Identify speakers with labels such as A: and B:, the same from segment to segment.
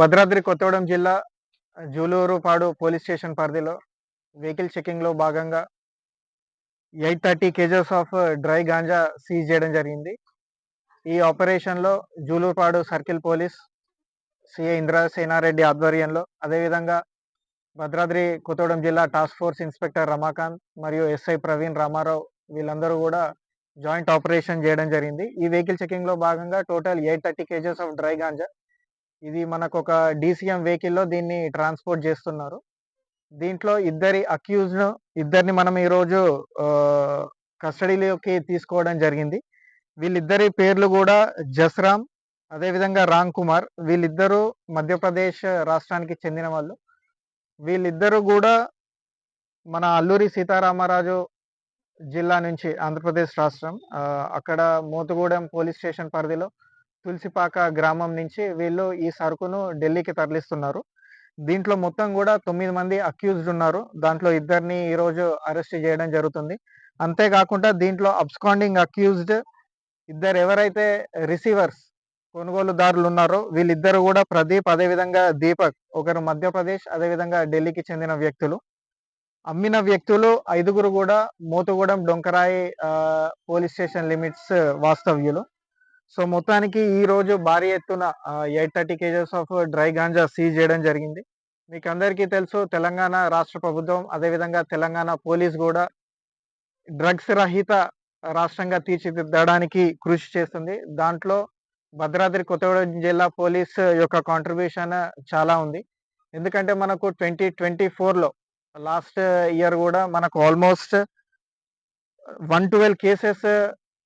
A: భద్రాద్రి కొత్తగూడెం జిల్లా Julurupadu police station పరిధిలో vehicle చెకింగ్లో భాగంగా eight thirty kgs of dry ganja seize చేయడం జరిగింది. ఈ ఆపరేషన్లో Julurupadu circle police CI Indra Senareddy ఆధ్వర్యంలో అదేవిధంగా భద్రాద్రి కొత్తగూడెం జిల్లా టాస్క్ ఫోర్స్ ఇన్స్పెక్టర్ రమాకాంత్ మరియు ఎస్ఐ ప్రవీణ్ రామారావు వీళ్ళందరూ కూడా జాయింట్ ఆపరేషన్ చేయడం జరిగింది. ఈ వెహికల్ చెకింగ్లో భాగంగా total eight thirty kgs of dry ganja ఇది మనకు ఒక డీసీఎం వెహికల్లో దీన్ని ట్రాన్స్పోర్ట్ చేస్తున్నారు. దీంట్లో ఇద్దరి అక్యూజ్ ఇద్దరిని మనం ఈరోజు కస్టడీలోకి తీసుకోవడం జరిగింది. వీళ్ళిద్దరి పేర్లు కూడా జస్రామ్ అదేవిధంగా రామ్ కుమార్. వీళ్ళిద్దరూ మధ్యప్రదేశ్ రాష్ట్రానికి చెందిన వాళ్ళు. వీళ్ళిద్దరూ కూడా మన అల్లూరి సీతారామరాజు జిల్లా నుంచి ఆంధ్రప్రదేశ్ రాష్ట్రం. అక్కడ మోతుగూడెం పోలీస్ స్టేషన్ పరిధిలో తులసిపాక గ్రామం నుంచి వీళ్ళు ఈ సరుకును ఢిల్లీకి తరలిస్తున్నారు. దీంట్లో మొత్తం కూడా తొమ్మిది మంది అక్యూజ్డ్ ఉన్నారు. దాంట్లో ఇద్దరిని ఈరోజు అరెస్ట్ చేయడం జరుగుతుంది. అంతేకాకుండా దీంట్లో అబ్స్కాండింగ్ అక్యూజ్డ్ ఇద్దరు ఎవరైతే రిసీవర్స్ కొనుగోలుదారులు ఉన్నారో వీళ్ళిద్దరు కూడా ప్రదీప్ అదేవిధంగా దీపక్ ఒకరు మధ్యప్రదేశ్ అదేవిధంగా ఢిల్లీకి చెందిన వ్యక్తులు. అమ్మిన వ్యక్తులు ఐదుగురు కూడా Mothugudem Donkarai police station limits వాస్తవ్యులు. సో మొత్తానికి ఈ రోజు భారీ ఎత్తున eight thirty kgs of dry ganja seize చేయడం జరిగింది. మీకు అందరికీ తెలుసు తెలంగాణ రాష్ట్ర ప్రభుత్వం అదేవిధంగా తెలంగాణ పోలీస్ కూడా డ్రగ్స్ రహిత రాష్ట్రంగా తీర్చిదిద్దడానికి కృషి చేస్తుంది. దాంట్లో భద్రాద్రి కొత్తగూడెం జిల్లా పోలీస్ యొక్క కాంట్రిబ్యూషన్ చాలా ఉంది. ఎందుకంటే మనకు ట్వంటీ ట్వంటీ ఫోర్లో లాస్ట్ ఇయర్ కూడా మనకు almost one twelve cases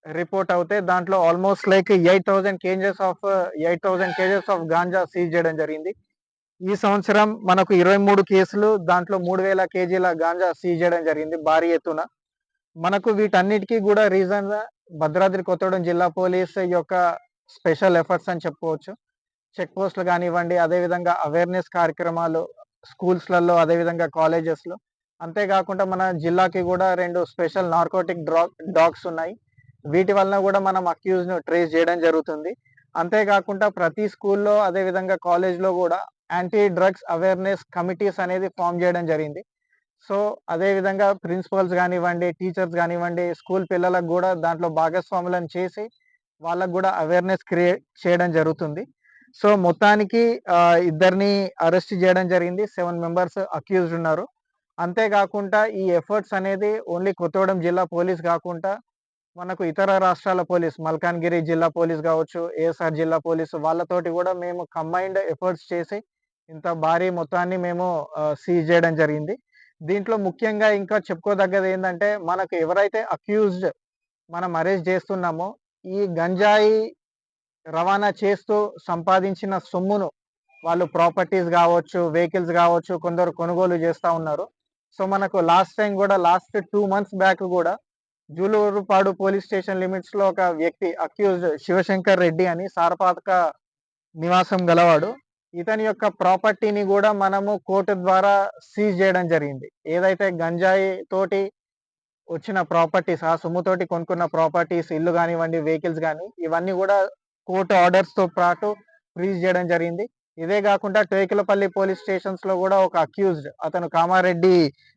A: report అవుతే దాంట్లో almost like eight thousand kgs of eight thousand kgs of ganja seize చేయడం జరిగింది. ఈ సంవత్సరం మనకు ఇరవై మూడు కేసులు దాంట్లో మూడు వేల కేజీల గాంజా సీజ్ చేయడం జరిగింది భారీ ఎత్తున. మనకు వీటన్నిటికీ కూడా రీజన్ భద్రాద్రి కొత్తగూడెం జిల్లా పోలీస్ యొక్క స్పెషల్ ఎఫర్ట్స్ అని చెప్పుకోవచ్చు. చెక్ పోస్టులు కానివ్వండి అదేవిధంగా అవేర్నెస్ కార్యక్రమాలు స్కూల్స్లలో అదేవిధంగా కాలేజెస్లో అంతేకాకుండా మన జిల్లాకి కూడా రెండు స్పెషల్ నార్కోటిక్ డాగ్స్ ఉన్నాయి. వీటి వలన కూడా మనం అక్యూజ్ను ట్రేస్ చేయడం జరుగుతుంది. అంతేకాకుండా ప్రతి స్కూల్లో అదే విధంగా కాలేజ్లో కూడా యాంటీ డ్రగ్స్ అవేర్నెస్ కమిటీస్ అనేది ఫామ్ చేయడం జరిగింది. సో అదే విధంగా ప్రిన్సిపల్స్ కానివ్వండి టీచర్స్ కానివ్వండి స్కూల్ పిల్లలకు కూడా దాంట్లో భాగస్వాములను చేసి వాళ్ళకు కూడా అవేర్నెస్ క్రియేట్ చేయడం జరుగుతుంది. సో మొత్తానికి ఇద్దరిని అరెస్ట్ చేయడం జరిగింది. సెవెన్ మెంబర్స్ అక్యూజ్డ్ ఉన్నారు. అంతేకాకుండా ఈ ఎఫర్ట్స్ అనేది ఓన్లీ కొత్తగూడెం జిల్లా పోలీస్ కాకుండా మనకు ఇతర రాష్ట్రాల పోలీస్ మల్కాన్గిరి జిల్లా పోలీస్ కావచ్చు ఏఎస్ఆర్ జిల్లా పోలీసు వాళ్ళతోటి కూడా మేము కంబైన్డ్ ఎఫర్ట్స్ చేసి ఇంత భారీ మొత్తాన్ని మేము సీజ్ చేయడం జరిగింది. దీంట్లో ముఖ్యంగా ఇంకా చెప్పుకోదగ్గది ఏంటంటే మనకు ఎవరైతే అక్యూజ్డ్ మనం అరెస్ట్ చేస్తున్నామో ఈ గంజాయి రవాణా చేస్తూ సంపాదించిన సొమ్మును వాళ్ళు ప్రాపర్టీస్ కావచ్చు వెహికల్స్ కావచ్చు కొందరు కొనుగోలు చేస్తూ ఉన్నారు. సో మనకు లాస్ట్ టైం కూడా లాస్ట్ టూ మంత్స్ బ్యాక్ కూడా జూలూరుపాడు పోలీస్ స్టేషన్ లిమిట్స్లో ఒక వ్యక్తి అక్యూజ్డ్ శివశంకర్ రెడ్డి అని సారపాతక నివాసం గలవాడు. ఇతని యొక్క ప్రాపర్టీని కూడా మనము కోర్టు ద్వారా సీజ్ చేయడం జరిగింది. ఏదైతే గంజాయి తోటి వచ్చిన ప్రాపర్టీస్ ఆ సొమ్ముతోటి కొనుక్కున్న ప్రాపర్టీస్ ఇల్లు కానివ్వండి వెహికల్స్ కానీ ఇవన్నీ కూడా కోర్టు ఆర్డర్స్తో పాటు ఫ్రీజ్ చేయడం జరిగింది. ఇదే కాకుండా టేకులపల్లి పోలీస్ స్టేషన్స్లో కూడా ఒక అక్యూజ్డ్ అతను కామారెడ్డి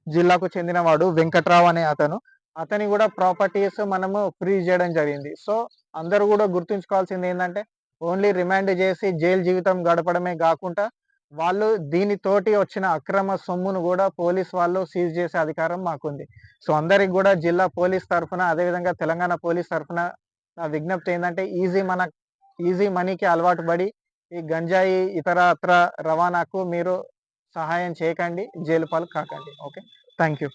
A: జిల్లాకు చెందినవాడు వెంకట్రావు అనే అతను. అతని కూడా ప్రాపర్టీస్ మనము ఫ్రీజ్ చేయడం జరిగింది. సో అందరూ కూడా గుర్తుంచుకోవాల్సింది ఏంటంటే ఓన్లీ రిమాండ్ చేసి జైలు జీవితం గడపడమే కాకుండా వాళ్ళు దీనితోటి వచ్చిన అక్రమ సొమ్మును కూడా పోలీస్ వాళ్ళు సీజ్ చేసే అధికారం మాకుంది. సో అందరికి కూడా జిల్లా పోలీస్ తరఫున అదేవిధంగా తెలంగాణ పోలీస్ తరఫున నా విజ్ఞప్తి ఏంటంటే ఈజీ మన ఈజీ మనీకి అలవాటు పడి ఈ గంజాయి ఇతర అత్ర రవాణాకు మీరు సహాయం చేయకండి జైలు పాలు కాకండి. ఓకే? Thank you